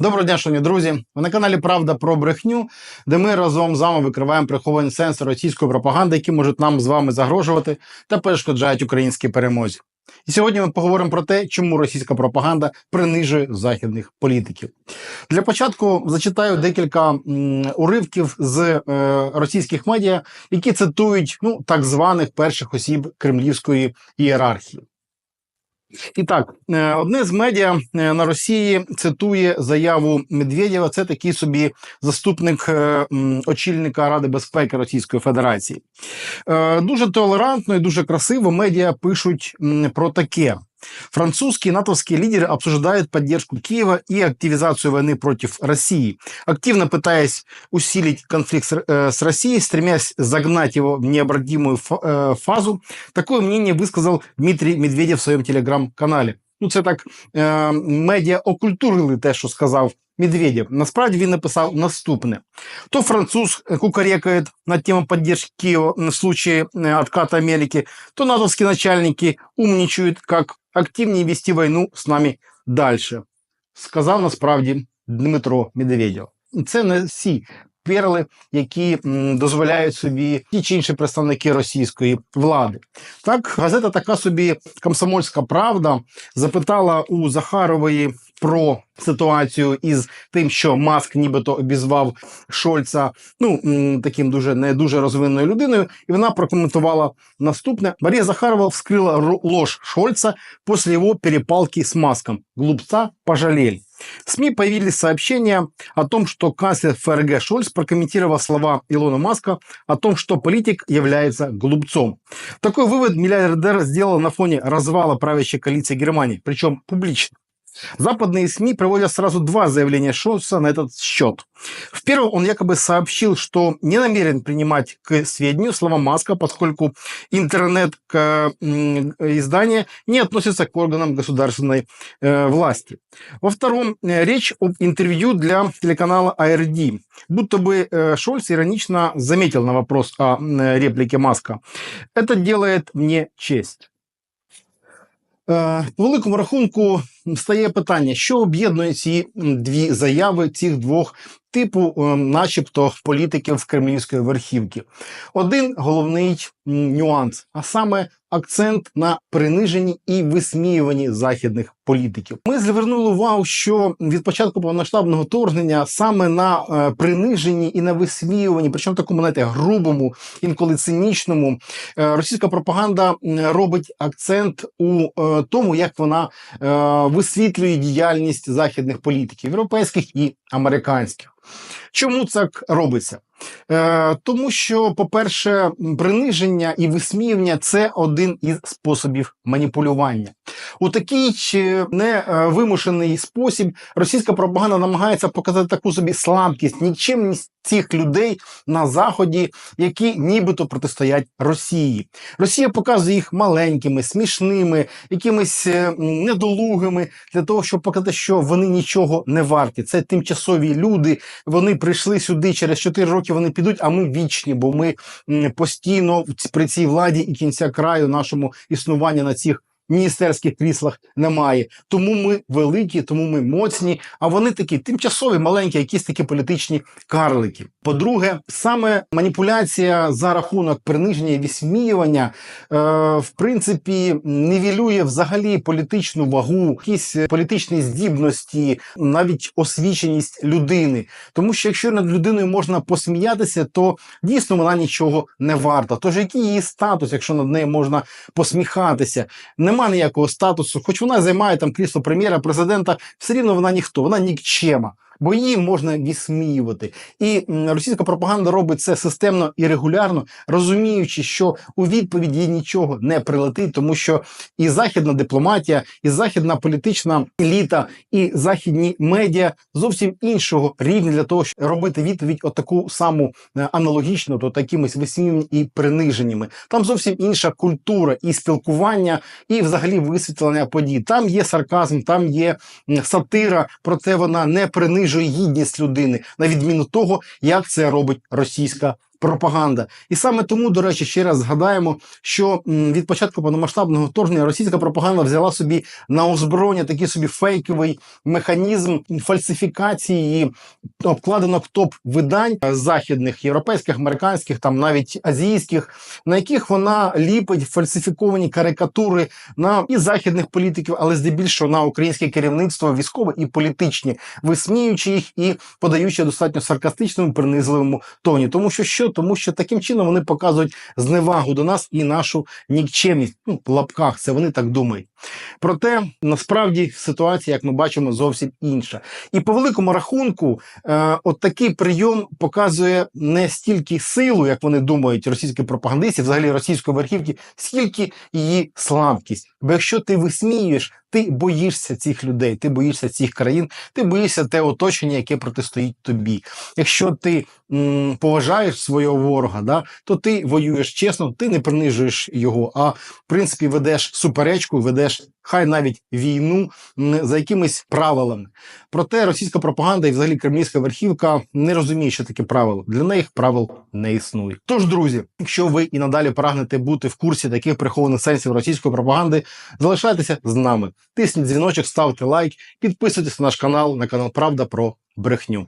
Доброго дня, шановні друзі. Ви на каналі Правда про брехню, де ми разом з вами викриваємо приховані сенси російської пропаганди, які можуть нам з вами загрожувати та перешкоджають українській перемозі. І сьогодні ми поговоримо про те, чому російська пропаганда принижує західних політиків. Для початку зачитаю декілька м, уривків з е, російських медіа, які цитують ну, так званих перших осіб кремлівської ієрархії. І так, е, одне з медіа е, на Росії цитує заяву Медведєва. Це такий собі заступник е, очільника Ради безпеки Російської Федерації. Дуже толерантно і дуже красиво медіа пишуть про таке. Французские и натовские лидеры обсуждают поддержку Киева и активизацию войны против России, активно пытаясь усилить конфликт с, э, с Россией, стремясь загнать его в необратимую фа- э, фазу. Такое мнение высказал Дмитрий Медведев в своєму телеграм-каналі. Ну, це так е, медіа окультурили те, що сказав Медведєв. Насправді він написав наступне: то француз э, кукарекает на тему поддержки Киева в случае э, отката Америки, то натовские начальники умничают, как активнее вести войну з нами дальше. Сказав насправді Дмитро Медведєв. Це не всі перли, які дозволяють собі ті чи інші представники російської влади. Так, газета така собі Комсомольська правда запитала у Захарової про ситуацію із тим, що Маск нібито обізвав Шольца ну таким дуже не дуже розвиненою людиною, і вона прокоментувала наступне: Марія Захарова вскрила ложь Шольца после его перепалки с Маском. Глупца пожалели. В СМИ появились сообщения о том, что канцлер ФРГ Шольц прокомментировал слова Илона Маска о том, что политик является глупцом. Такой вывод миллиардер сделал на фоне развала правящей коалиции Германии, причем публично. Западные СМИ проводят сразу два заявления Шольца на этот счет. В первом он якобы сообщил, что не намерен принимать к сведению слова Маска, поскольку интернет-издание не относится к органам государственной э, власти. Во втором э, речь об интервью для телеканала ARD. Будто бы э, Шольц иронично заметил на вопрос о э, реплике Маска. Это делает мне честь. По великому рахунку стає питання, що об'єднує ці дві заяви цих двох типу, е, начебто, політиків кремлівської верхівки. Один головний нюанс, а саме акцент на приниженні і висміюванні західних політиків. Ми звернули увагу, що від початку повномасштабного вторгнення саме на е, приниженні і на висміюванні, причому такому знаєте, грубому, інколи цинічному, е, російська пропаганда робить акцент у тому, як вона е, висвітлює діяльність західних політиків, європейських і американських. Чому так робиться? Е, тому що, по-перше, приниження і висміювання це один із способів маніпулювання. У такий е, невимушений спосіб російська пропаганда намагається показати таку собі слабкість, нікчемність цих людей на заході, які нібито протистоять Росії. Росія показує їх маленькими, смішними, якимись е, недолугими для того, щоб показати, що вони нічого не варті. Це тимчасові люди. Вони прийшли сюди через 4 роки. Вони підуть, а ми вічні, бо ми постійно при цій владі і кінця краю нашому існування на цих. Міністерських кріслах немає, тому ми великі, тому ми моцні. А вони такі тимчасові, маленькі, якісь такі політичні карлики. По-друге, саме маніпуляція за рахунок приниження і висміювання, е, в принципі, нівелює взагалі політичну вагу, якісь політичні здібності, навіть освіченість людини. Тому що якщо над людиною можна посміятися, то дійсно вона нічого не варта. Тож який її статус, якщо над нею можна посміхатися? Нема ніякого статусу, хоч вона займає там крісло прем'єра, президента, все рівно вона ніхто, вона нікчема. Бо її можна відсміювати. І російська пропаганда робить це системно і регулярно, розуміючи, що у відповідь їй нічого не прилетить, тому що і західна дипломатія, і західна політична еліта, і західні медіа зовсім іншого рівня для того, щоб робити відповідь отаку саму е, аналогічну, то такимись висміюваннями і приниженнями. Там зовсім інша культура і спілкування, і взагалі висвітлення подій. Там є сарказм, там є сатира, проте вона не принижує гідність людини, на відміну того, як це робить російська пропаганда. І саме тому, до речі, ще раз згадаємо, що від початку повномасштабного вторгнення російська пропаганда взяла собі на озброєння такий собі фейковий механізм фальсифікації обкладинок топ видань західних, європейських, американських, там навіть азійських, на яких вона ліпить фальсифіковані карикатури на і західних політиків, але здебільшого на українське керівництво військове і політичні, висміюючи їх і подаючи достатньо саркастичному, принизливому тоні. Тому що що? Тому що таким чином вони показують зневагу до нас і нашу нікчемність. Ну, в лапках це вони так думають. Проте насправді ситуація, як ми бачимо, зовсім інша. І по великому рахунку, е, от такий прийом показує не стільки силу, як вони думають, російські пропагандисти, взагалі російської верхівки, скільки її слабкість. Бо якщо ти висміюєш, ти боїшся цих людей, ти боїшся цих країн, ти боїшся те оточення, яке протистоїть тобі. Якщо ти м, поважаєш свого ворога, да, то ти воюєш чесно, ти не принижуєш його, а в принципі ведеш суперечку, ведеш хай навіть війну за якимись правилами. Проте російська пропаганда і взагалі кремлівська верхівка не розуміє, що таке правило. Для них правил не існує. Тож, друзі, якщо ви і надалі прагнете бути в курсі таких прихованих сенсів російської пропаганди, залишайтеся з нами. Тисніть дзвіночок, ставте лайк, підписуйтесь на наш канал, на канал Правда про брехню.